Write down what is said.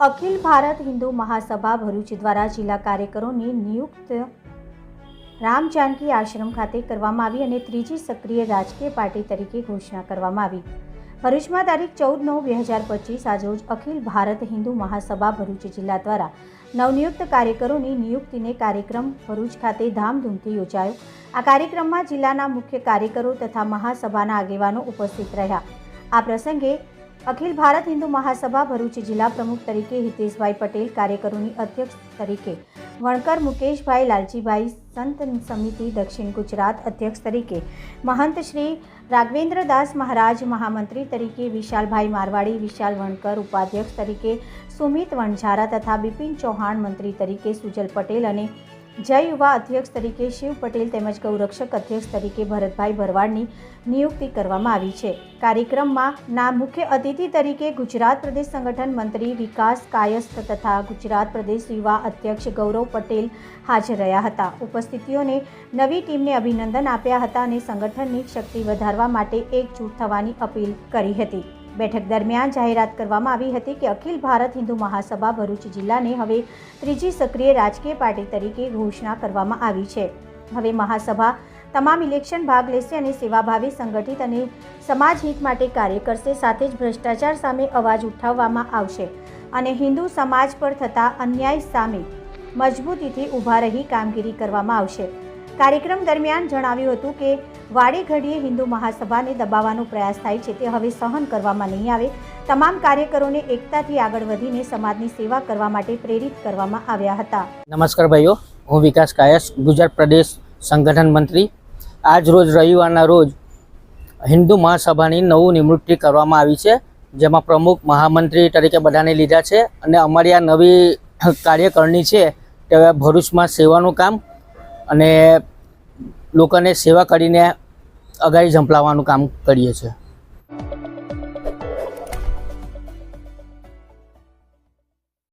અખિલ ભારત હિન્દુ મહાસભા ભરૂચ દ્વારા જિલ્લા કાર્યકરોની નિયુક્ત રામ જાનકી આશ્રમ ખાતે કરવામાં આવી અને ત્રીજી સક્રિય રાજકીય પાર્ટી તરીકે ઘોષણા કરવામાં આવી. ભરૂચમાં તારીખ ચૌદ નવ બે હજાર પચીસ આજરોજ અખિલ ભારત હિન્દુ મહાસભા ભરૂચ જિલ્લા દ્વારા નવનિયુક્ત કાર્યકરોની નિયુક્તિને કાર્યક્રમ ભરૂચ ખાતે ધામધૂમથી યોજાયો. આ કાર્યક્રમમાં જિલ્લાના મુખ્ય કાર્યકરો તથા મહાસભાના આગેવાનો ઉપસ્થિત રહ્યા. આ પ્રસંગે અખિલ ભારત હિન્દુ મહાસભા ભરૂચ જિલ્લા પ્રમુખ તરીકે હિતેશભાઈ પટેલ, કાર્યકરોની અધ્યક્ષ તરીકે વણકર મુકેશભાઈ લાલજીભાઈ, સંત સમિતિ દક્ષિણ ગુજરાત અધ્યક્ષ તરીકે મહંત શ્રી રાઘવેન્દ્રદાસ મહારાજ, મહામંત્રી તરીકે વિશાલભાઈ મારવાડી, વિશાલ વણકર ઉપાધ્યક્ષ તરીકે સુમિત વણઝારા તથા બિપિન ચૌહાણ, મંત્રી તરીકે સુજલ પટેલ અને જય યુવા અધ્યક્ષ તરીકે શિવ પટેલ તેમજ ગૌરક્ષક અધ્યક્ષ તરીકે ભરતભાઈ ભરવાડની નિયુક્તિ કરવામાં આવી છે. કાર્યક્રમમાં ના મુખ્ય અતિથિ તરીકે ગુજરાત પ્રદેશ સંગઠન મંત્રી વિકાસ કાયસ્થ તથા ગુજરાત પ્રદેશ યુવા અધ્યક્ષ ગૌરવ પટેલ હાજર રહ્યા હતા. ઉપસ્થિતિઓને નવી ટીમને અભિનંદન આપ્યા હતા અને સંગઠનની શક્તિ વધારવા માટે એકજૂટ થવાની અપીલ કરી હતી. બેઠક દરમિયાન જાહેરાત કરવામાં આવી હતી કે અખિલ ભારત હિન્દુ મહાસભા ભરૂચ જિલ્લાને હવે ત્રીજી સક્રિય રાજકીય પાર્ટી તરીકે ઘોષણા કરવામાં આવી છે. હવે મહાસભા તમામ ઇલેક્શન ભાગ લેશે અને સેવાભાવી, સંગઠિત અને સમાજ હિત માટે કાર્ય કરશે, સાથે જ ભ્રષ્ટાચાર સામે અવાજ ઉઠાવવામાં આવશે અને હિન્દુ સમાજ પર થતા અન્યાય સામે મજબૂતીથી ઊભા રહી કામગીરી કરવામાં આવશે. કાર્યક્રમ દરમિયાન જણાવ્યું હતું કે વાડે ઘડીએ હિન્દુ મહાસભાને દબાવવાનો પ્રયાસ થાય છે, તે હવે સહન કરવામાં નહીં આવે. તમામ કાર્યકરોને એકતાથી આગળ વધીને સમાજની સેવા કરવા માટે પ્રેરિત કરવામાં આવ્યા હતા. નમસ્કાર ભાઈઓ, હું વિકાસ કાયસ, ગુજરાત પ્રદેશ સંગઠન મંત્રી. આજ રોજ રવિવારના રોજ હિન્દુ મહાસભાની નવું નિવૃત્તિ કરવામાં આવી છે, જેમાં પ્રમુખ મહામંત્રી તરીકે બધાને લીધા છે અને અમારી આ નવી કાર્યકરણી છે, તે ભરૂચમાં સેવાનું કામ અને લોકોને સેવા કરીને અગાડી ઝંપલાવવાનું કામ કરીએ છીએ.